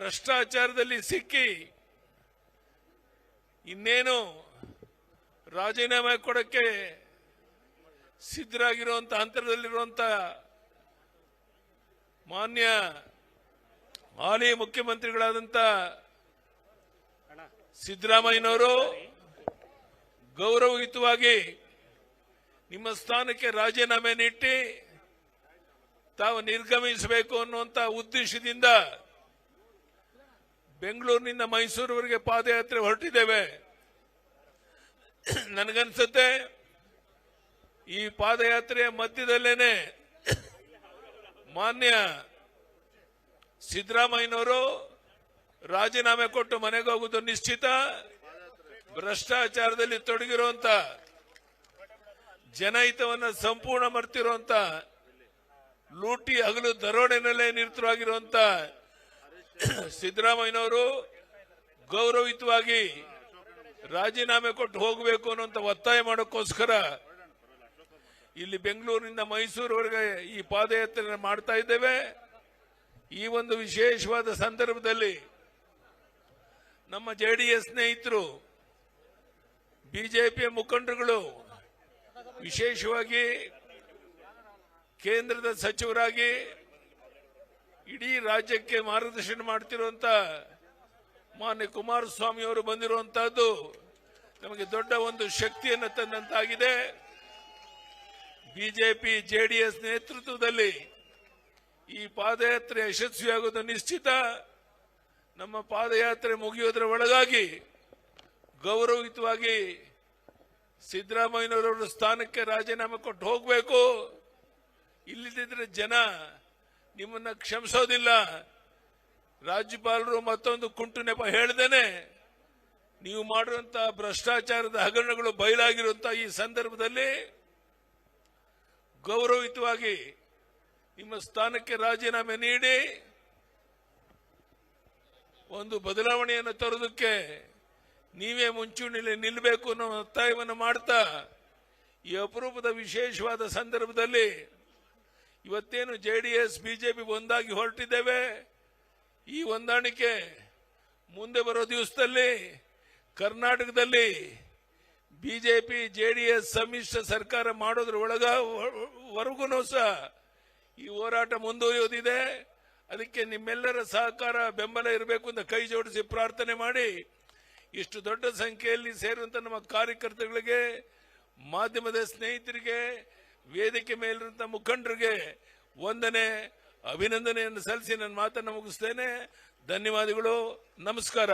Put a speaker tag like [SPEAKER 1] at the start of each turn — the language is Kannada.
[SPEAKER 1] ಭ್ರಷ್ಟಾಚಾರದಲ್ಲಿ ಸಿಕ್ಕಿ ಇನ್ನೇನು ರಾಜೀನಾಮೆ ಕೊಡಕ್ಕೆ ಸಿದ್ಧರಾಗಿರುವಂತ ಹಂತದಲ್ಲಿರುವಂತ ಮಾನ್ಯ ಹಾಲಿ ಮುಖ್ಯಮಂತ್ರಿಗಳಾದಂತ ಸಿದ್ದರಾಮಯ್ಯನವರು ಗೌರವಯುತವಾಗಿ ನಿಮ್ಮ ಸ್ಥಾನಕ್ಕೆ ರಾಜೀನಾಮೆ ನೀಡಿ ತಾವು ನಿರ್ಗಮಿಸಬೇಕು ಅನ್ನುವಂತ ಉದ್ದೇಶದಿಂದ ಬೆಂಗಳೂರಿನಿಂದ ಮೈಸೂರುವರೆಗೆ ಪಾದಯಾತ್ರೆ ಹೊರಟಿದ್ದೇವೆ. ನನಗನ್ಸುತ್ತೆ, ಈ ಪಾದಯಾತ್ರೆಯ ಮಧ್ಯದಲ್ಲೇನೆ ಮಾನ್ಯ ಸಿದ್ದರಾಮಯ್ಯನವರು ರಾಜೀನಾಮೆ ಕೊಟ್ಟು ಮನೆಗೆ ಹೋಗುವುದು ನಿಶ್ಚಿತ. ಭ್ರಷ್ಟಾಚಾರದಲ್ಲಿ ತೊಡಗಿರುವಂತ, ಜನಹಿತವನ್ನು ಸಂಪೂರ್ಣ ಮರ್ತಿರುವಂತ, ಲೂಟಿ ಹಗಲು ದರೋಡೆನಲ್ಲೇ ನಿರತರಾಗಿರುವಂತ ಸಿದ್ದರಾಮಯ್ಯನವರು ಗೌರವಯುತವಾಗಿ ರಾಜೀನಾಮೆ ಕೊಟ್ಟು ಹೋಗಬೇಕು ಅನ್ನುವಂತ ಒತ್ತಾಯ ಮಾಡೋಕ್ಕೋಸ್ಕರ ಇಲ್ಲಿ ಬೆಂಗಳೂರಿನಿಂದ ಮೈಸೂರುವರೆಗೆ ಈ ಪಾದಯಾತ್ರೆ ಮಾಡ್ತಾ ಇದ್ದೇವೆ. ಈ ಒಂದು ವಿಶೇಷವಾದ ಸಂದರ್ಭದಲ್ಲಿ ನಮ್ಮ ಜೆ ಡಿ ಎಸ್ ಸ್ನೇಹಿತರು, ಬಿಜೆಪಿಯ ಮುಖಂಡರುಗಳು, ವಿಶೇಷವಾಗಿ ಕೇಂದ್ರದ ಸಚಿವರಾಗಿ ಇಡೀ ರಾಜ್ಯಕ್ಕೆ ಮಾರ್ಗದರ್ಶನ ಮಾಡ್ತಿರುವಂತ ಮಾನ್ಯ ಕುಮಾರಸ್ವಾಮಿ ಅವರು ಬಂದಿರುವಂತಹದ್ದು ನಮಗೆ ದೊಡ್ಡ ಒಂದು ಶಕ್ತಿಯನ್ನು ತಂದಂತಾಗಿದೆ. ಬಿಜೆಪಿ, ಜೆಡಿಎಸ್ ನೇತೃತ್ವದಲ್ಲಿ ಈ ಪಾದಯಾತ್ರೆ ಯಶಸ್ವಿಯಾಗುವುದು ನಿಶ್ಚಿತ. ನಮ್ಮ ಪಾದಯಾತ್ರೆ ಮುಗಿಯೋದರ ಒಳಗಾಗಿ ಗೌರವಯುತವಾಗಿ ಸಿದ್ದರಾಮಯ್ಯನವರವರ ಸ್ಥಾನಕ್ಕೆ ರಾಜೀನಾಮೆ ಕೊಟ್ಟು ಹೋಗಬೇಕು. ಇಲ್ಲದಿದ್ರೆ ಜನ ನಿಮ್ಮನ್ನ ಕ್ಷಮಿಸೋದಿಲ್ಲ. ರಾಜ್ಯಪಾಲರು ಮತ್ತೊಂದು ಕುಂಟು ನೆಪ ಹೇಳ್ದೇನೆ, ನೀವು ಮಾಡಿರುವಂತಹ ಭ್ರಷ್ಟಾಚಾರದ ಹಗರಣಗಳು ಬಯಲಾಗಿರುವಂತಹ ಈ ಸಂದರ್ಭದಲ್ಲಿ ಗೌರವಯುತವಾಗಿ ನಿಮ್ಮ ಸ್ಥಾನಕ್ಕೆ ರಾಜೀನಾಮೆ ನೀಡಿ, ಒಂದು ಬದಲಾವಣೆಯನ್ನು ತರೋದಕ್ಕೆ ನೀವೇ ಮುಂಚೂಣಿಯಲ್ಲಿ ನಿಲ್ಲಬೇಕು ಅನ್ನೋ ಒತ್ತಾಯವನ್ನು ಮಾಡ್ತಾ, ಈ ಅಪರೂಪದ ವಿಶೇಷವಾದ ಸಂದರ್ಭದಲ್ಲಿ ಇವತ್ತೇನು ಜೆ ಡಿ ಜೆಡಿಎಸ್ ಬಿಜೆಪಿ ಒಂದಾಗಿ ಹೊರಟಿದ್ದೇವೆ? ಈ ಹೊಂದಾಣಿಕೆ ಮುಂದೆ ಬರೋ ದಿವಸದಲ್ಲಿ, ಕರ್ನಾಟಕದಲ್ಲಿ ಬಿಜೆಪಿ ಎಸ್ ಸಮ್ಮಿಶ್ರ ಸರ್ಕಾರ ಮಾಡೋದ್ರ ಒಳಗ ವರೆಗೂ ಸಹ ಈ ಹೋರಾಟ ಮುಂದುವರಿಯೋದಿದೆ. ಅದಕ್ಕೆ ನಿಮ್ಮೆಲ್ಲರ ಸಹಕಾರ, ಬೆಂಬಲ ಇರಬೇಕು ಅಂತ ಕೈ ಜೋಡಿಸಿ ಪ್ರಾರ್ಥನೆ ಮಾಡಿ. ಇಷ್ಟು ದೊಡ್ಡ ಸಂಖ್ಯೆಯಲ್ಲಿ ಸೇರುವಂತ ನಮ್ಮ ಕಾರ್ಯಕರ್ತಗಳಿಗೆ ಮಾಧ್ಯಮದ ಸ್ನೇಹಿತರಿಗೆ ವೇದಿಕೆ ಮೇಲಿರುವಂತಹ ಮುಖಂಡರಿಗೆ ವಂದನೆ ಅಭಿನಂದನೆಯನ್ನು ಸಲ್ಲಿಸಿ ನನ್ನ ಮಾತನ್ನು ಮುಗಿಸ್ತೇನೆ. ಧನ್ಯವಾದಗಳು. ನಮಸ್ಕಾರ.